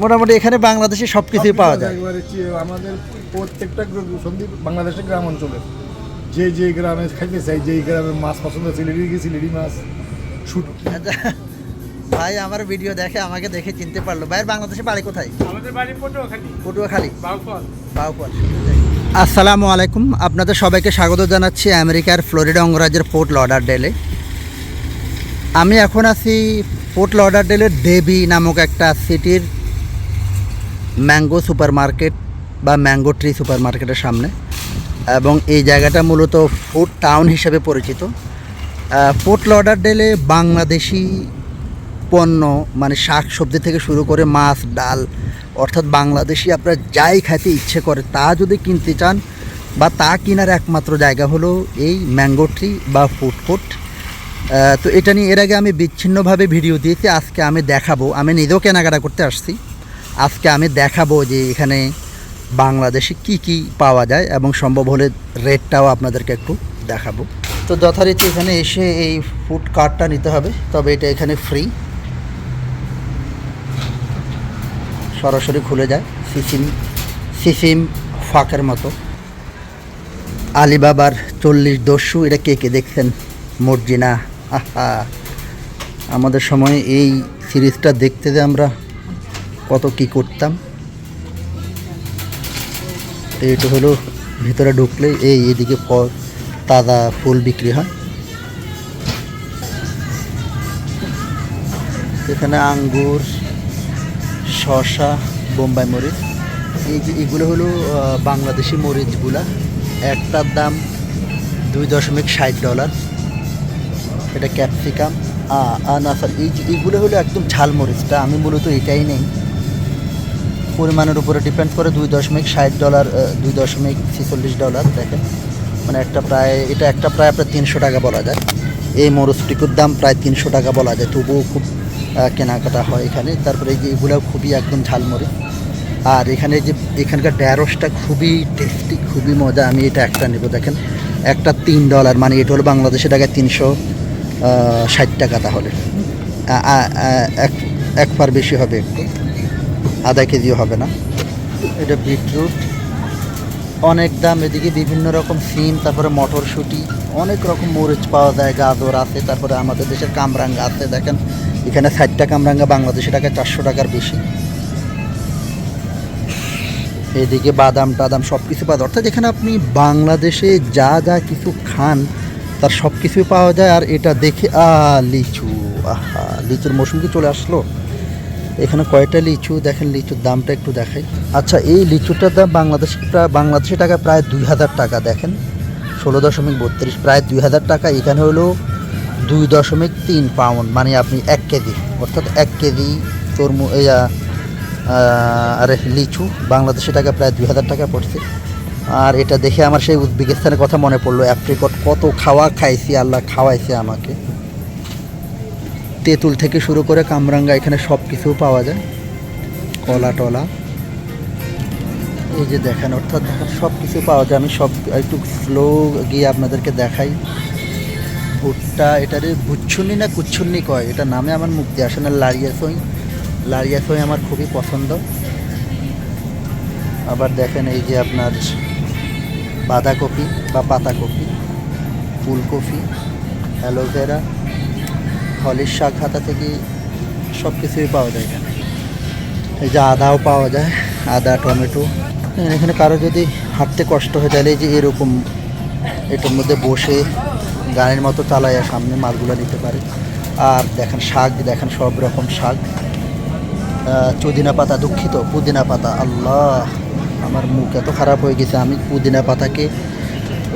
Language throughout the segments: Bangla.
মোটামুটি এখানে বাংলাদেশে সব কিছুই পাওয়া যায়। আমাদের প্রত্যেকটা গ্র- সন্দীপ বাংলাদেশের গ্রাম অঞ্চলে। যে যে গ্রামে খাইতে চাই যেই গ্রামে মাছ পছন্দ সিলেটি সিলেটি মাছ? শুটকি আচ্ছা, ভাই আমার ভিডিও দেখে আমাকে দেখে চিনতে পারল। ভাইয়ের বাংলাদেশে বাড়ি কোথায়? আমাদের বাড়ি পটুয়াখালী। পটুয়াখালী? বাউফল বাউফল আসসালামু আলাইকুম। আপনাদের সবাইকে স্বাগত জানাচ্ছি আমেরিকার ফ্লোরিডা অঙ্গরাজ্যের পোর্ট ফোর্ট লডারডেলে আমি এখন আছি ফোর্ট লডারডেলের দেবী নামক একটা সিটির ম্যাঙ্গো সুপার মার্কেট বা ম্যাঙ্গো ট্রি সুপার মার্কেটের সামনে। এবং এই জায়গাটা মূলত ফুড টাউন হিসেবে পরিচিত। ফোর্ট লডারডেলে বাংলাদেশি পণ্য মানে শাক সবজি থেকে শুরু করে মাছ, ডাল, অর্থাৎ বাংলাদেশি আপনার যাই খেতে ইচ্ছে করে, তা যদি কিনতে চান বা তা কেনার একমাত্র জায়গা হলো এই ম্যাঙ্গো ট্রি বা ফুড কোর্ট। তো এটা নিয়ে এর আগে আমি বিচ্ছিন্নভাবে ভিডিও দিয়েছি, আজকে আমি দেখাবো। আমি নিজেও কেনাকাটা করতে আসছি। আজকে আমি দেখাবো যে এখানে বাংলাদেশে কি কি পাওয়া যায় এবং সম্ভব হলে রেটটাও আপনাদেরকে একটু দেখাবো। তো যথারীতি এখানে এসে এই ফুড কার্টটা নিতে হবে, তবে এটা এখানে ফ্রি সরাসরি খুলে যায়, সিসিম সিসিম ফাঁকের মতো। আলিবাবার চল্লিশ দস্যু, এটা কে কে দেখছেন? মর্জিনা, আহা। আমাদের সময় এই সিরিজটা দেখতে যে আমরা কত কি করতাম? এইটা হলো ভিতরে ঢুকলে এই এদিকে ফল তাজা ফুল বিক্রি হয়। এখানে আঙ্গুর, শসা, বোম্বাই মরিচ। এই যে এগুলো হলো বাংলাদেশি মরিচগুলা। একটার দাম দুই দশমিক ষাট ডলার। এটা ক্যাপসিকাম। আর না স্যার এই এইগুলো হলো একদম ঝাল মরিচটা। আমি মূলত এটাই নেই। পরিমাণের উপরে ডিপেন্ড করে দুই দশমিক ষাট ডলার দুই দশমিক ছেচল্লিশ ডলার দেখেন। মানে একটা প্রায়, এটা একটা প্রায় আপনার তিনশো টাকা বলা যায়। এই মরচটিকুর দাম প্রায় তিনশো টাকা বলা যায়। তবুও খুব কেনাকাটা হয় এখানে। তারপরে এই যে এগুলো খুবই একদম ঝালমরিচ আর এখানে যে, এখানকার ঢ্যাঁড়সটা খুবই টেস্টি খুবই মজা। আমি এটা একটা নেব, দেখেন। একটা তিন ডলার মানে এটা হলো বাংলাদেশের টাকায় তিনশো ষাট টাকা তাহলে। এক এক পার বেশি হবে। একটু আধা কেজিও হবে না। এটা বিটরুট। অনেক দাম এদিকে, বিভিন্ন রকম সিম, তারপরে মটরশুঁটি, অনেক রকম মরিচ পাওয়া যায়, গাজর আছে, তারপরে আমাদের দেশের কামরাঙ্গা আছে, দেখেন। এখানে ষাটটা কামরাঙ্গা, বাংলাদেশি টাকায় চারশো টাকার বেশি। এদিকে বাদাম টাদাম সব কিছু পাওয়া যায়। অর্থাৎ এখানে আপনি বাংলাদেশে যা যা কিছু খান, তার সব কিছুই পাওয়া যায়। আর এটা দেখে আ লিচু, আহা, লিচুর মৌসুম কি চলে আসলো? এখানে কয়টা লিচু, দেখেন লিচুর দামটা একটু দেখাই। আচ্ছা এই লিচুটার দাম বাংলাদেশ প্রায় বাংলাদেশি টাকা প্রায় দুই হাজার টাকা, দেখেন। ষোলো দশমিক বত্রিশ, প্রায় দুই হাজার টাকা, এখানে হলো দুই দশমিক তিন পাউন্ড মানে আপনি এক কেজি, অর্থাৎ এক কেজি তরমু আরে, লিচু বাংলাদেশি টাকা প্রায় দুই হাজার টাকা পড়ছে। আর এটা দেখে আমার সেই উজবেকিস্তানের কথা মনে পড়ল অ্যাপ্রিকট কত খাওয়া খাইছি, আল্লাহ খাওয়াইছে আমাকে। তেঁতুল থেকে শুরু করে কামরাঙ্গা, এখানে সব কিছু পাওয়া যায়। কলা টলা। এই যে দেখেন, অর্থাৎ সব কিছু পাওয়া যায়। আমি সব, একটু স্লো গিয়ে আপনাদেরকে দেখাই। ভুট্টা এটারে বুচ্ছুন্নি না কুচ্ছুন্নি কয়? এটা নামে আমার মুক্তি আসে না লারিয়া সই লারিয়া সই আমার খুবই পছন্দ। আবার দেখেন এই যে আপনার বাঁধাকপি বা পাতাকপি, ফুলকপি, অ্যালোভেরা। ফলের শাক হাতা থেকে সব কিছুই পাওয়া যায় এখানে। এই যে আদাও পাওয়া যায়, আদা, টমেটো। এখানে কারও যদি হাঁটতে কষ্ট হয়, তাহলে যে এরকম এটার মধ্যে বসে গানের মতো চালাইয়া সামনে মালগুলো নিতে পারে। আর দেখেন শাক, দেখেন সব রকম শাক। চুদিনা পাতা, দুঃখিত, পুদিনা পাতা। আল্লাহ, আমার মুখ এত খারাপ হয়ে গেছে। আমি পুদিনা পাতাকে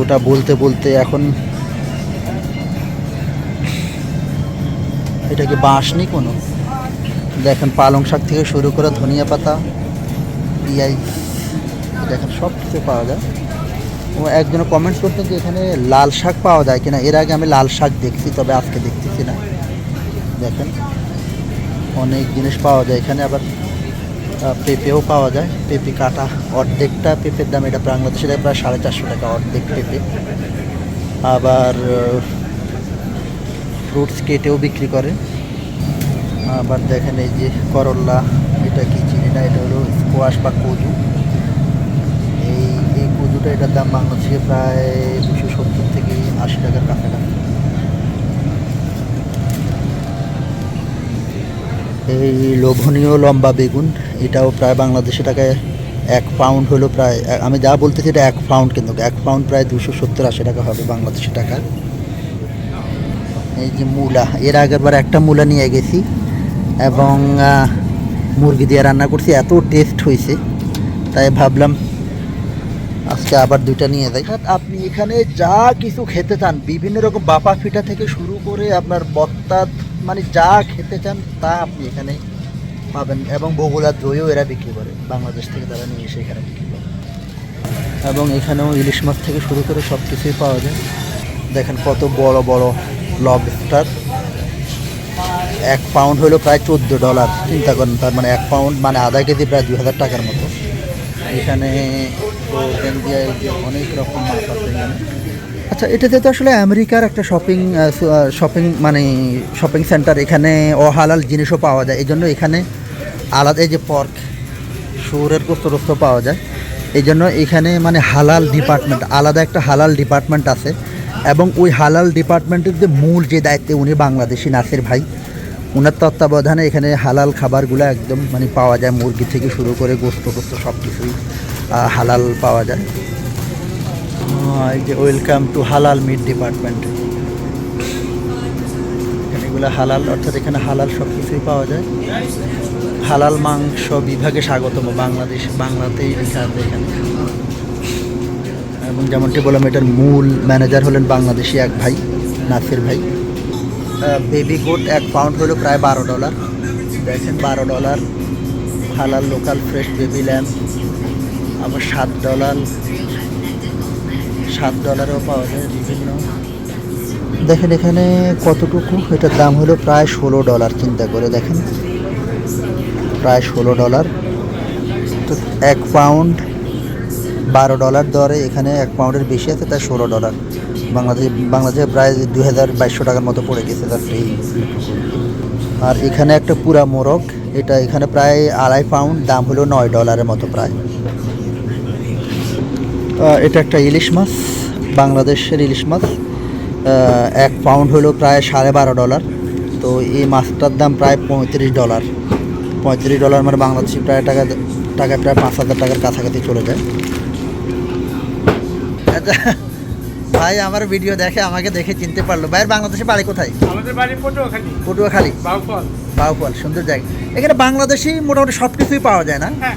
ওটা বলতে বলতে এখন এটা কি বাঁশ নেই কোনো? দেখেন পালং শাক থেকে শুরু করে ধনিয়া পাতা, পিঁয়াজ, দেখেন সব কিছু পাওয়া যায়। ও একজন কমেন্ট করতেন যে এখানে লাল শাক পাওয়া যায় কিনা। এর আগে আমি লাল শাক দেখছি, তবে আজকে দেখতেছি না। দেখেন, অনেক জিনিস পাওয়া যায় এখানে। আবার পেঁপেও পাওয়া যায়। পেঁপে কাটা অর্ধেকটা পেঁপের দাম এটা বাংলাদেশে দেয় প্রায় সাড়ে চারশো টাকা অর্ধেক পেঁপে। আবার ফ্রুটস কেটেও বিক্রি করে আবার দেখেন এই যে করল্লা এটা কি চিনি না, এটা হলো স্কোয়াশ বা কদু এই এই কদুটা এটার দাম বাংলাদেশে প্রায় দুশো সত্তর থেকে আশি টাকার কাছাকাছি। এই লোভনীয় লম্বা বেগুন, এটাও প্রায় বাংলাদেশি টাকায় এক পাউন্ড হলো প্রায়, আমি যা বলতেছি এটা এক পাউন্ড কিন্তু, এক পাউন্ড প্রায় দুশো সত্তর আশি টাকা হবে বাংলাদেশি টাকা। এই যে মূলা, এর আগের বার একটা মূলা নিয়ে গেছি এবং মুরগি দিয়ে রান্না করছি, এত টেস্ট হয়েছে তাই ভাবলাম আজকে আবার দুইটা নিয়ে যাই। আপনি এখানে যা কিছু খেতে চান, বিভিন্ন রকম বাপা ফিটা থেকে শুরু করে আপনার বত্তা মানে যা খেতে চান, তা আপনি এখানে পাবেন এবং বগুড়ার দইও এরা বিক্রি করে। বাংলাদেশ থেকে তারা নিয়ে এসে এখানে বিক্রি করে। এবং এখানেও ইলিশ মাছ থেকে শুরু করে সব কিছুই পাওয়া যায়। দেখেন কত বড় বড় লবস্টার, এক পাউন্ড হলো প্রায় চোদ্দ ডলার চিন্তা করেন তার মানে এক পাউন্ড মানে আধা কেজি প্রায় দুই হাজার টাকার মতো। এখানে অনেক রকম আচ্ছা এটাতে তো আসলে আমেরিকার একটা শপিং শপিং মানে শপিং সেন্টার এখানে অহালাল জিনিসও পাওয়া যায়। এই জন্য এখানে আলাদা যে পর্ক শুয়োরের গোস্ত টোস্ত পাওয়া যায়। এই জন্য এখানে মানে হালাল ডিপার্টমেন্ট আলাদা একটা হালাল ডিপার্টমেন্ট আছে। এবং ওই হালাল ডিপার্টমেন্টের যে মূল যে দায়িত্বে উনি বাংলাদেশি নাসির ভাই ওনার তত্ত্বাবধানে এখানে হালাল খাবারগুলো একদম মানে পাওয়া যায়, মুরগি থেকে শুরু করে গোস্ত গোস্ত সব কিছুই হালাল পাওয়া যায়। এই যে welcome to halal meat department এগুলো হালাল, অর্থাৎ এখানে হালাল সব কিছুই পাওয়া যায়। হালাল মাংস বিভাগে স্বাগতম বাংলাদেশ, বাংলাতেই এখানে। এবং যেমনটি বললাম, এটার মূল ম্যানেজার হলেন বাংলাদেশি এক ভাই, নাসির ভাই। বেবি গোট এক পাউন্ড হলো প্রায় বারো ডলার দেখেন, বারো ডলার হালাল লোকাল ফ্রেশ বেবি ল্যাম্প আবার সাত ডলার সাত ডলারও পাওয়া যায় বিভিন্ন। দেখেন, এখানে কতটুকু? এটার দাম হলো প্রায় ষোলো ডলার চিন্তা করে দেখেন। প্রায় ষোলো ডলার তো এক পাউন্ড বারো ডলার দরে এখানে এক পাউন্ডের বেশি আছে তাই ষোলো ডলার। বাংলাদেশ, বাংলাদেশে প্রায় দুই হাজার বাইশশো টাকার মতো পড়ে গেছে তার ফ্রি আর এখানে একটা পুরা মোরগ, এটা এখানে প্রায় আড়াই পাউন্ড, দাম হলো নয় ডলারের মতো প্রায়। এটা একটা ইলিশ মাছ, বাংলাদেশের ইলিশ মাছ। এক পাউন্ড হলো প্রায় সাড়ে বারো ডলার। তো এই মাছটার দাম প্রায় পঁয়ত্রিশ ডলার। পঁয়ত্রিশ ডলার মানে বাংলাদেশি প্রায় টাকা টাকা প্রায় পাঁচ হাজার টাকার কাছাকাছি চলে যায়। আচ্ছা ভাই আমার ভিডিও দেখে আমাকে দেখে চিনতে পারল। ভাইয়ের বাংলাদেশে বাড়ি কোথায়? আমাদের বাড়ি পটুয়াখালী। পটুয়াখালী। বাউফল। বাউফল সুন্দর জায়গা। এখানে বাংলাদেশি মোটামুটি সব কিছুই পাওয়া যায় না? হ্যাঁ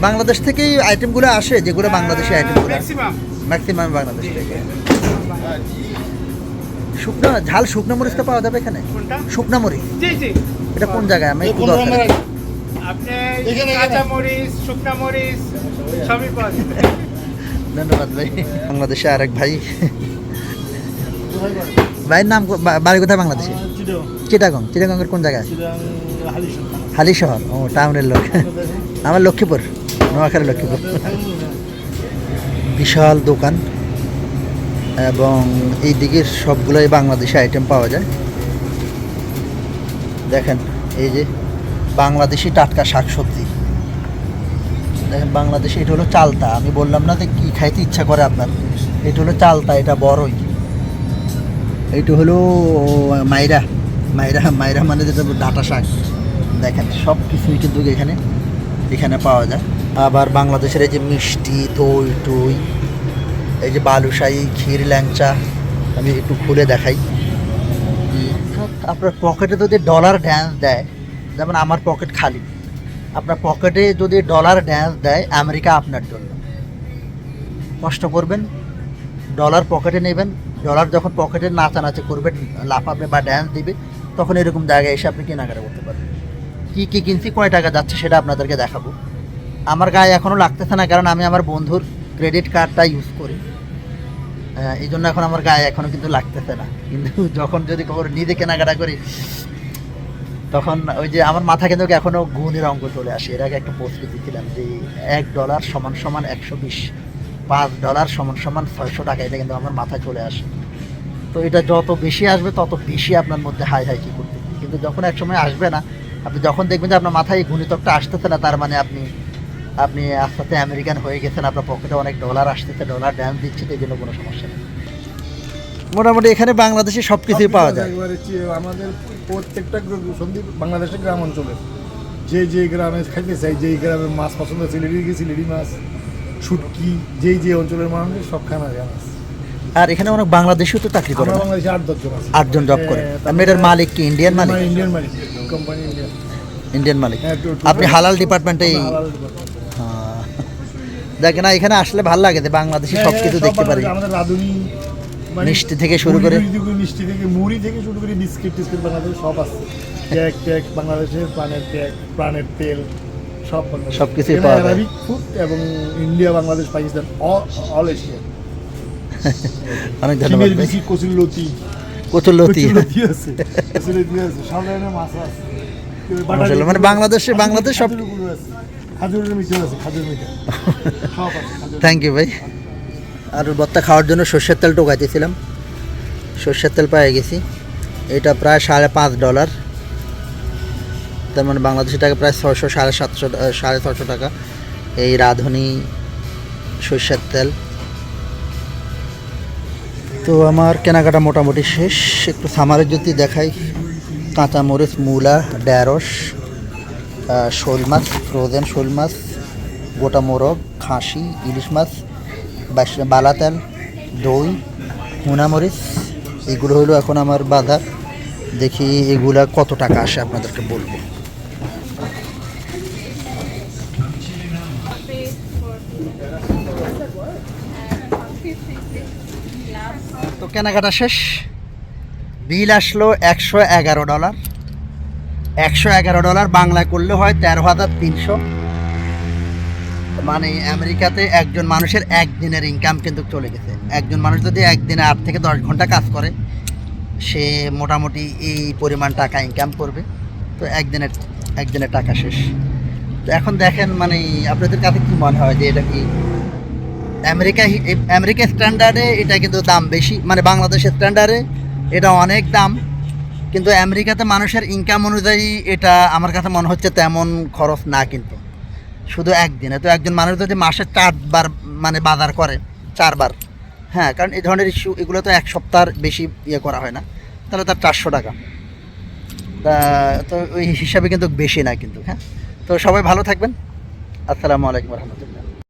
বাংলাদেশ থেকেই আইটেমগুলো আসে যেগুলো বাংলাদেশি আইটেমগুলো ম্যাক্সিমাম ম্যাক্সিমাম বাংলাদেশ থেকে। শুকনো ঝাল শুকনো মরিচটা পাওয়া যাবে এখানে? কোনটা? শুকনো মরিচ। জি জি। এটা কোন জায়গায়? আমি আপনি এখানে, কাঁচা মরিচ শুকনা মরিচ ধন্যবাদ ভাই। বাংলাদেশে আরেক ভাই। ভাইয়ের নাম বাড়ি কোথায় বাংলাদেশে? চিটাগং। চিটাগংয়ের কোন জায়গায়? হালি শহর। ও টাউনের লোক। আমার লক্ষ্মীপুর। নোয়াখালী লক্ষ্মীপুর। বিশাল দোকান। এবং এই দিকের সবগুলোই বাংলাদেশি আইটেম পাওয়া যায়। দেখেন এই যে বাংলাদেশি টাটকা শাকসবজি। দেখেন, বাংলাদেশে এটা হলো চালতা। আমি বললাম না যে কী খাইতে ইচ্ছা করে আপনার। এটা হলো চালতা, এটা বড়ই। এইটা হলো মাইরা। মাইরা মাইরা মানে যেটা ডাটা শাক। দেখেন, সব কিছুই কিন্তু এখানে এখানে পাওয়া যায়। আবার বাংলাদেশের এই যে মিষ্টি, দই, টই, এই যে বালুশাহী, ক্ষীর, ল্যাংচা, আমি একটু খুলে দেখাই। আপনার পকেটে যদি ডলার ড্যান্স দেয়, যেমন আমার পকেট খালি। আপনার পকেটে যদি ডলার দেয়, আমেরিকা আপনার জন্য। কষ্ট করবেন, ডলার পকেটে নেবেন, ডলার যখন পকেটে নাচানাচি করবে, লাফাবে বা ড্যান্স দিবে, তখন এরকম জায়গায় এসে আপনি কেনাকাটা করতে পারবেন। কী কী কিনছি, কয় টাকা যাচ্ছে সেটা আপনাদেরকে দেখাবো। আমার গায়ে এখনও লাগতেছে না, কারণ আমি আমার বন্ধুর ক্রেডিট কার্ডটা ইউজ করি। এই জন্য এখন আমার গায়ে এখনও কিন্তু লাগতেছে না। কিন্তু যখন যদি কখনো নিজে কেনাকাটা করি তখন ওই যে আমার মাথা কিন্তু এখনও গুণের অঙ্ক চলে আসে। এর আগে একটা পোস্ট দিয়েছিলাম যে এক ডলার সমান সমান একশো বিশ, পাঁচ ডলার সমান সমান ছয়শো টাকা, এটা কিন্তু আমার মাথায় চলে আসে। তো এটা যত বেশি আসবে, তত বেশি আপনার মধ্যে হাই হাই কি করতে কিন্তু যখন এক সময় আসবে না, আপনি যখন দেখবেন যে আপনার মাথায় এই ঘূর্ণিতকটা আসতেছে না, তার মানে আপনি আপনি আস্তে আস্তে আমেরিকান হয়ে গেছেন, আপনার পকেটে অনেক ডলার আসতেছে ডলার ড্যান্স দিচ্ছে, তো এই জন্য কোনো সমস্যা নেই। মোটামুটি এখানে বাংলাদেশে সব কিছুই পাওয়া যায়। আমাদের প্রত্যেকটা সন্দীপ বাংলাদেশের গ্রাম অঞ্চলে যে যে গ্রামে খাইতে চাই যেই গ্রামের মাছ পছন্দ সিলেটি গিয়ে সিলেটি মাছ শুটকি যেই যে অঞ্চলের মানুষ সব খানা যায় আর এখানে অনেক বাংলাদেশিও তো চাকরি করে বাংলাদেশে আট দশজন আছি। আটজন জব করে। হ্যাঁ, এটার মালিক কি? ইন্ডিয়ান মালিক? ইন্ডিয়ান মালিক কোম্পানি ইন্ডিয়ান ইন্ডিয়ান মালিক। হ্যাঁ, আপনি হালাল ডিপার্টমেন্টেই। হ্যাঁ। দেখেন না এখানে আসলে ভালো লাগে যে বাংলাদেশি সব কিছু দেখতে পারি। আমাদের রাঁধুনি মিষ্টি থেকে শুরু করে- মিষ্টি থেকে মুড়ি থেকে শুরু করে বিস্কিট টিস্কিট বাংলাদেশে সব আছে। কেক টেক বাংলাদেশের প্রাণের কেক প্রাণের তেল সব। সবকিছুই এখানে পাওয়া যায়। Arabic food এবং India Bangladesh Pakistan all Asia অনেক ধন্যবাদ ভাই। কচুর লতি। কচুরলতি কচুর লতি আছে কচুর লতি আছে। সব ধরনের মাছ আছে। মানে বাংলাদেশে- বাংলাদেশ সব- খাজুরের মিঠা আছে খাজুর মিঠা। সব থ্যাংক ইউ ভাই। আর ভর্তা খাওয়ার জন্য সর্ষের তেল টোকাইতেছিলাম সর্ষের তেল পেয়ে গেছি। এটা প্রায় সাড়ে পাঁচ ডলার। তার মানে বাংলাদেশি টাকা প্রায় ছশো সাড়ে সাতশো সাড়ে ছশো টাকা। এই রাঁধুনি সর্ষের তেল। তো আমার কেনাকাটা মোটামুটি শেষ। একটু সামারের যদি দেখাই, কাঁচামরিচ, মূলা ঢ্যাঁড়স শোল মাছ, ফ্রোজেন শোল মাছ, গোটা মোরগ, খাসি, ইলিশ মাছ বালা তেল, দই হুনামরিচ এগুলো হলো এখন আমার বাজার। দেখি এগুলা কত টাকা আসে আপনাদেরকে বলব। তো কেনাকাটা শেষ। বিল আসলো একশো এগারো ডলার। একশো এগারো ডলার বাংলায় করলে হয় তেরো হাজার তিনশো। মানে আমেরিকাতে একজন মানুষের একদিনের ইনকাম কিন্তু চলে গেছে। একজন মানুষ যদি একদিনে আট থেকে দশ ঘণ্টা কাজ করে, সে মোটামুটি এই পরিমাণ টাকা ইনকাম করবে। তো একদিনের একদিনের টাকা শেষ। তো এখন দেখেন মানে আপনাদের কাছে কি মনে হয় যে এটা কি আমেরিকা আমেরিকা স্ট্যান্ডার্ডে এটা কিন্তু দাম বেশি মানে বাংলাদেশের স্ট্যান্ডার্ডে এটা অনেক দাম। কিন্তু আমেরিকাতে মানুষের ইনকাম অনুযায়ী এটা আমার কাছে মনে হচ্ছে তেমন খরচ না কিন্তু। শুধু একদিনে। তো একজন মানুষ যদি মাসে চারবার মানে বাজার করে, চারবার হ্যাঁ কারণ এই ধরনের ইস্যু এগুলো তো এক সপ্তাহ বেশি ইয়ে করা হয় না। তাহলে তার চারশো টাকা। তা, তো ওই হিসাবে কিন্তু বেশি না কিন্তু হ্যাঁ। তো সবাই ভালো থাকবেন। আসসালামু আলাইকুম রহমতুল্লাহ।